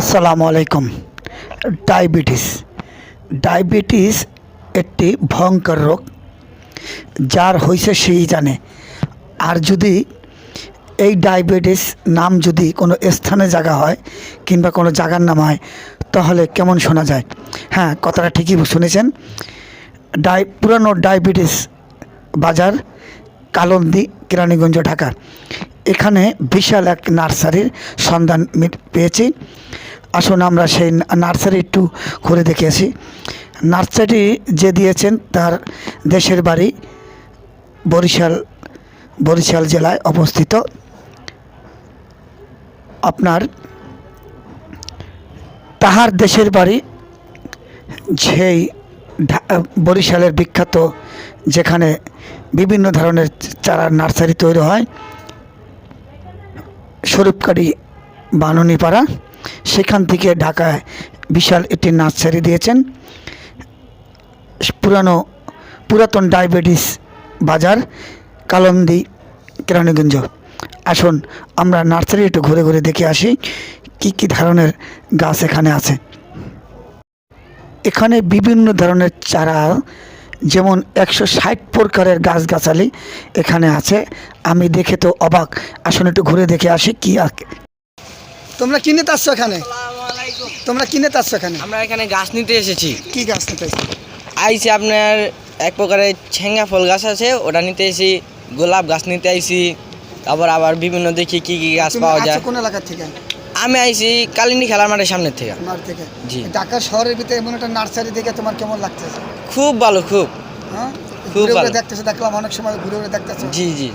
আসসালামু আলাইকুম। Diabetes. Diabetes একটি ভয়ঙ্কর রোগ, যার হয়েছে সেই জানে। আর যদি এই ডায়াবেটিস নাম যদি কোনো স্থানে জায়গা হয় কিংবা কোনো জায়গার নাম হয়, তাহলে কেমন শোনা যায়? হ্যাঁ কথাটা ঠিকই শুনেছেন। ডাই পুরানো ডায়াবেটিস বাজার কালন্দি, কেরানীগঞ্জ, ঢাকা। এখানে বিশাল এক নার্সারির সন্ধান পেয়েছি। আসুন আমরা সেই নার্সারি একটু ঘুরে দেখে আসি। নার্সারি যে দিয়েছেন তার দেশের বাড়ি বরিশাল বরিশাল জেলায় অবস্থিত। আপনার তাহার দেশের বাড়ি সেই বরিশালের বিখ্যাত যেখানে বিভিন্ন ধরনের চারা নার্সারি তৈরি হয়, স্বরূপকারী বাননীপাড়া। সেখান থেকে ঢাকায় বিশাল একটি নার্সারি দিয়েছেন। পুরানো, পুরাতন ডায়াবেটিস বাজার, কালন্দি, কেরানীগঞ্জ। আসুন আমরা নার্সারি একটু ঘুরে ঘুরে দেখে আসি, কি কি ধরনের গাছ এখানে আছে। এখানে বিভিন্ন ধরনের চারা যেমন একশো ষাট প্রকারের গাছগাছালি এখানে আছে। আমি দেখে তো অবাক। আসলে একটু ঘুরে দেখে আসি কি আঁকে তোমরা কিনে আসছো এখানে? তোমরা কিনে আসছো এখানে? আমরা এখানে গাছ নিতে এসেছি। কি গাছ নিতে আসছো? আইসি আপনার এক প্রকারের ছেঙ্গা ফল গাছ আছে ওটা নিতে এসি গোলাপ গাছ নিতে আইসি তারপর আবার বিভিন্ন দেখি কি কি গাছ পাওয়া যায়। কোন এলাকা থেকে? আমি আইছি কালিনী খেলার মাঠের সামনের থেকে। থেকে। জি। ঢাকা শহরের ভিতরে এমন একটা নার্সারি দেখে তোমার কেমন লাগতেছে? খুব ভালো খুব। হ্যাঁ? খুব ঘুরে ঘুরে ভালো। দেখতেছো দেখলাম অনেক সময় ঘুরে ঘুরে দেখতেছো। জি জি।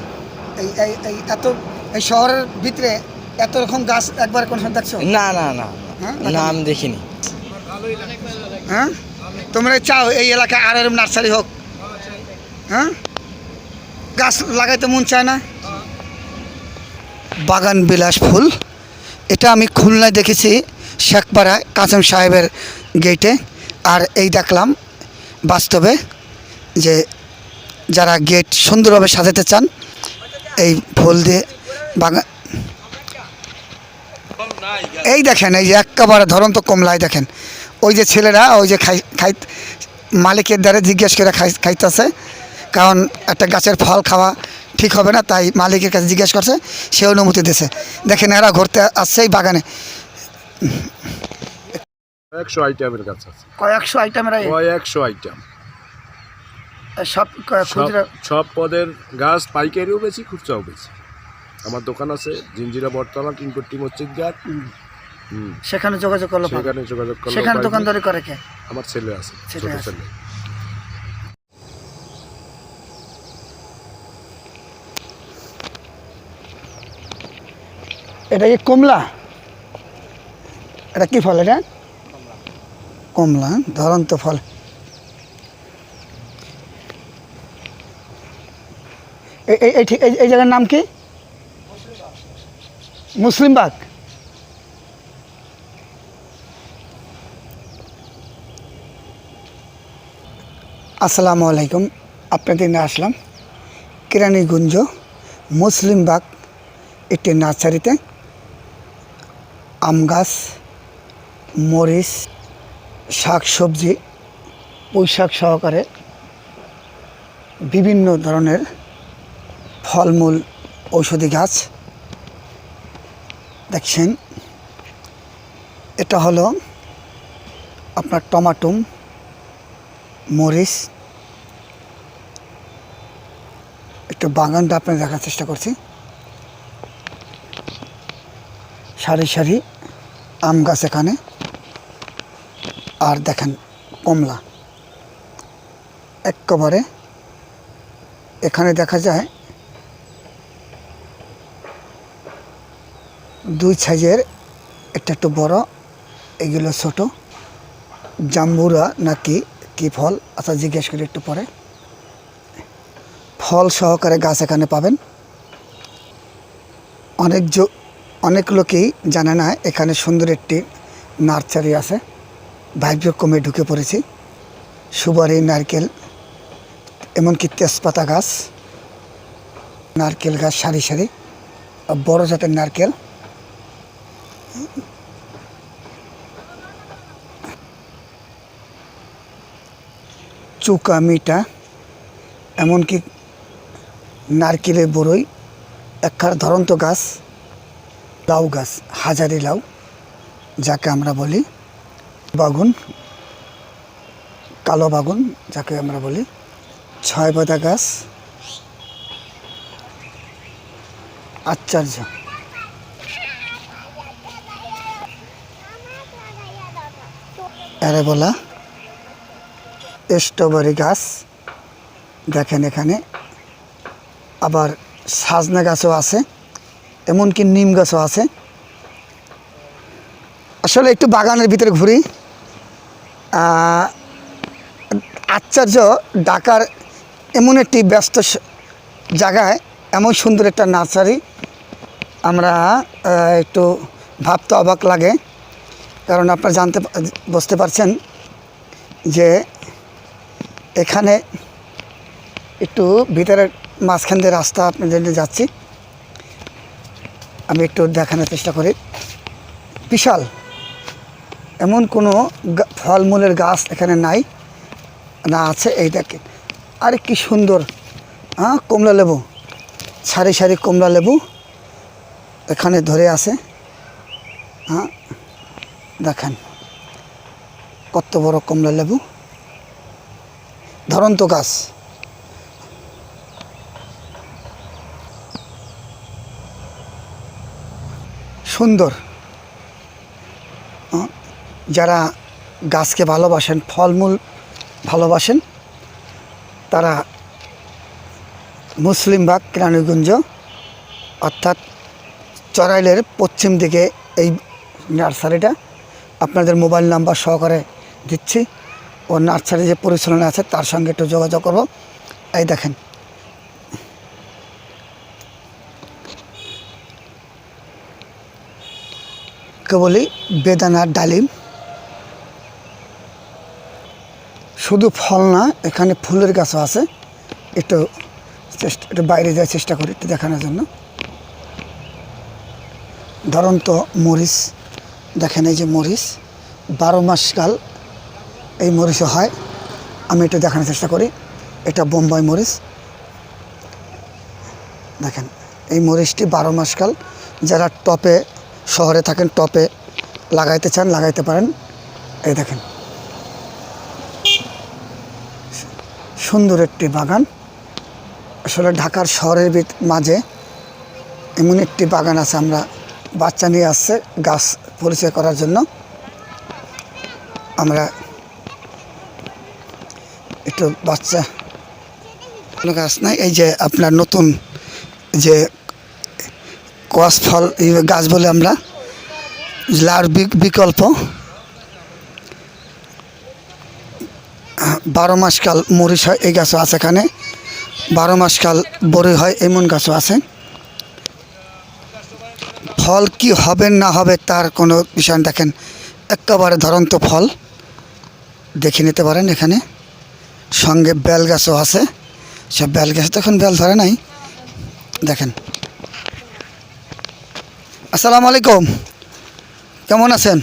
এই এই এই এত এই শহরের ভিতরে এত রকম গাছ একবার কোন সময় দেখছ? না না না। হ্যাঁ? না আমি দেখিনি। হ্যাঁ? তোমরা চাও এই এলাকায় আর এরকম নার্সারি হোক। হ্যাঁ? গাছ লাগাইতে মন চায় না? বাগান বিলাস ফুল এটা আমি খুলনায় দেখেছি শেখপাড়ায় কাসেম সাহেবের গেটে আর এই দেখলাম বাস্তবে যে যারা গেট সুন্দরভাবে সাজাতে চান, এই ফুল দিয়ে বাগান এই দেখেন, এই যে একেবারে ধরন্ত কমলায় দেখেন। ওই যে ছেলেরা, ওই যে খাই খাই মালিকের দ্বারা জিজ্ঞেস করে খাই খাইতেছে, কারণ একটা গাছের ফল খাওয়া ঠিক হবে না তাই মালিকের কাছে জিজ্ঞেস করছে সে অনুমতি দিয়েছে। দেখেন এরা ঘুরতে আসছে এই বাগানে। একশো আইটেমের আছে। কয়েকশো আইটেমের কয়েকশো আইটেম। সব পদের গাছ পাইকারিও বেশি খুচরাও বেশি। আমার দোকান আছে জিঞ্জিরা বটতলা কিংকট্টি মসজিদ ঘাট হুম। সেখানে যোগাযোগ করল সেখানে যোগাযোগ করলে সেখানে দোকানদারি করে কে? আমার ছেলে আছে ছেলে ছোট আছে। ছেলে। এটা কি কমলা? এটা কি ফল এটা? কমলা ধরন্ত ফল। এই- জায়গার নাম কি? মুসলিমবাগ আসসালামু আলাইকুম, আপনাদের নিয়ে আসলাম কেরানীগঞ্জ মুসলিমবাগ একটি নার্সারিতে। আম গাছ, মরিচ শাক সবজি পুঁই শাক সহকারে বিভিন্ন ধরনের ফলমূল, ঔষধি গাছ। দেখছেন, এটা হলো আপনার টমাটুম, মরিচ। একটু বাগানটা আপনার দেখার চেষ্টা করছি। সারি সারি আম গাছ এখানে। আর দেখেন, কমলা। একেবারে এখানে দেখা যায় দুই সাইজের একটা একটু বড়, এগুলো ছোট। জাম্বুরা নাকি কি ফল? আচ্ছা জিজ্ঞেস করি একটু পরে। ফল সহকারে গাছ এখানে পাবেন। অনেক অনেক লোকেই জানে না, এখানে সুন্দর একটি নার্সারি আছে। ভাইব্য কমে ঢুকে পড়েছি। সুবারি নারকেল, এমনকি তেজপাতা গাছ, নারকেল গাছ সারি সারি বড় জাতের নারকেল। চুকা মিটা এমনকি নারকেলের বড়ই, একখার ধরন্ত গাছ। লাউ গাছ হাজারি লাউ, যাকে আমরা বলি বাগুন, কালো বাগুন, যাকে আমরা বলি ছয় পাতা গাছ আশ্চর্য অ্যারেবোলা স্ট্রবেরি গাছ, দেখেন এখানে। আবার সাজনা গাছও আছে। এমনকি নিম গাছও আছে। আসলে একটু বাগানের ভিতরে ঘুরি। আশ্চর্য, ঢাকার এমন একটি ব্যস্ত জায়গায় এমন সুন্দর একটা নার্সারি। আমরা একটু ভাবতে অবাক লাগে। কারণ আপনারা জানতে বুঝতে পারছেন যে এখানে একটু ভিতরের মাঝখান দিয়ে রাস্তা আপনাদের যাচ্ছি। আমি একটু দেখানোর চেষ্টা করি। বিশাল, এমন কোনো ফলমূলের গাছ এখানে নাই, না আছে, এই দেখে আরে কি সুন্দর হ্যাঁ কমলা লেবু, সারি সারি কমলা লেবু এখানে ধরে আছে। হ্যাঁ দেখেন, কত বড় কমলা লেবু। ধরন্ত গাছ। সুন্দর। যারা গাছকে ভালোবাসেন, ফলমূল ভালোবাসেন, তারা মুসলিমবাগ কেরানীগঞ্জ, অর্থাৎ চড়াইলের পশ্চিম দিকে এই নার্সারিটা আপনাদের মোবাইল নাম্বার সহকারে দিচ্ছি। ও নার্সারি যে পরিচালনা আছে, তার সঙ্গে একটু যোগাযোগ করব। এই দেখেন কে বলি, বেদানা, ডালিম। শুধু ফল না, এখানে ফুলের গাছও আছে। একটু চেষ্টা, একটু বাইরে যাওয়ার চেষ্টা করি একটু দেখানোর জন্য। ধরুন তো মরিচ, দেখেন এই যে মরিচ, বারো মাসকাল এই মরিচও হয়। আমি একটু দেখানোর চেষ্টা করি, এটা বোম্বাই মরিচ। দেখেন, এই মরিচটি বারো মাসকাল যারা টপে শহরে থাকেন, টপে লাগাইতে চান, লাগাইতে পারেন। এই দেখেন। সুন্দর একটি বাগান। আসলে ঢাকার শহরের মাঝে এমন একটি বাগান আছে, আমরা বাচ্চা নিয়ে আসছে গাছ পরিচয় করার জন্য। আমরা একটু বাচ্চা কোনো গাছ নাই। এই যে আপনার নতুন যে কোয়াশ ফল গাছ বলে আমরা। লার বিক- বিকল্প। বারো মাসকাল মরিচ হয়, এই গাছও আছে এখানে। বারো মাসকাল বড়ি হয়, এমন গাছও আছে। ফল কি হবে, না হবে, তার কোনো বিষয়। দেখেন। একেবারে ধরন্ত ফল। দেখে নিতে পারেন এখানে। সঙ্গে বেল গাছও আছে। সব বেল গাছ তখন বেল ধরে নাই। দেখেন। আসসালামু আলাইকুম। কেমন আছেন?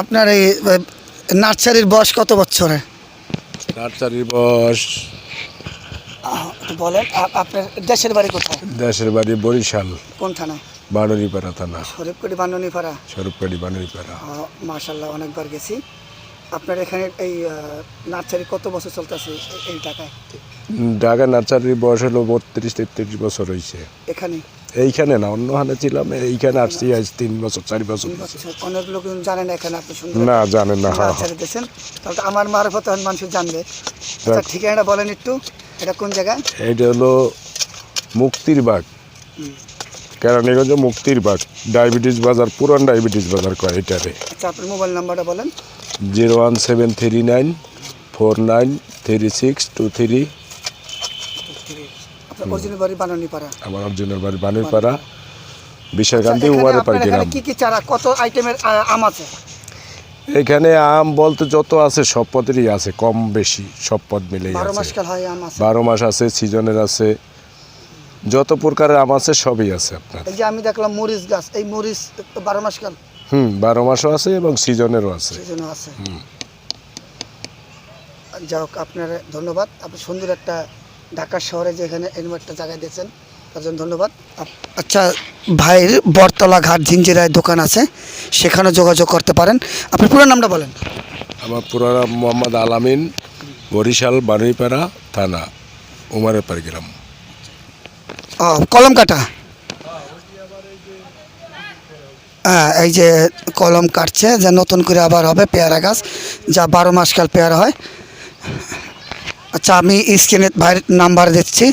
আপনার এই নার্সারির বয়স কত বছরে? নার্সারির বয়স বলেন আপনার দেশের বাড়ি কোথায়? দেশের বাড়ি বরিশাল। কোন থানা বানরিপাড়া থানা। শরীফকুটি বান্ননিপাড়া স্বরূপকাড়ি বানরিপাড়া। মার্শাল্লাহ অনেকবার গেছি। আপনার এখানে এই নার্সারি কত বছর চলতেছে এই টাকায় ঢাকা নার্সারির বয়স হলো বত্রিশ তেত্রিশ বছর হয়েছে এখানে? এইখানে না অন্যখানে ছিলাম এইখানে আসছি আজ তিন বছর চার বছর অনেক লোক জানেন এখানে আপনি না জানেন না হ্যাঁ। দিয়েছেন। তাহলে আমার মারফত মানুষ জানবে। আচ্ছা ঠিকানাটা বলেন একটু। এটা কোন জায়গা? এইটা হলো মুক্তির বাগ। কেরানীগঞ্জ মুক্তির বাগ। ডায়াবেটিস বাজার পুরান ডায়াবেটিস বাজার কয় এটারে। আচ্ছা আপনার মোবাইল নাম্বারটা বলেন। Zero one seven three nine four nine three six two three আমার অর্জুনের বাড়ি বানুরপাড়া এখানে গ্রাম। কি কি চারা কত আইটেমের আম আছে? এখানে আম বলতে যত আছে সব পদেরই আছে কম বেশি সব পদ মিলেই বারো মাস আছে কাল আম আছে। বারো মাস আছে সিজনের আছে। যত প্রকারের আম আছে সবই আছে আপনার। এই যে আমি দেখলাম মরিচ গাছ এই মরিচ বারো মাস কাল হুম বারো মাসও আছে এবং সিজনেরও আছে। সেজন্য আছে। যাই হোক আপনার ধন্যবাদ। আপনি সুন্দর একটা ঢাকা শহরে যেখানে এরকম একটা জায়গায় দিয়েছেন তার জন্য ধন্যবাদ। আচ্ছা ভাইয়ের বটতলা ঘাট ঝিঞ্জিরায় দোকান আছে সেখানে যোগাযোগ করতে পারেন। আপনি পুরো নামটা বলেন। আমার পুরানা মোহাম্মদ আলামিন বরিশাল বানুইপাড়া থানা উমারের গ্রাম। কলম কাটা। হ্যাঁ এই যে কলম কাটছে, যে নতুন করে আবার হবে পেয়ারা গাছ, যা বারো মাসকাল পেয়ারা হয়। আচ্ছা আমি স্ক্রিনে ভাইয়ের নাম্বার দিচ্ছি।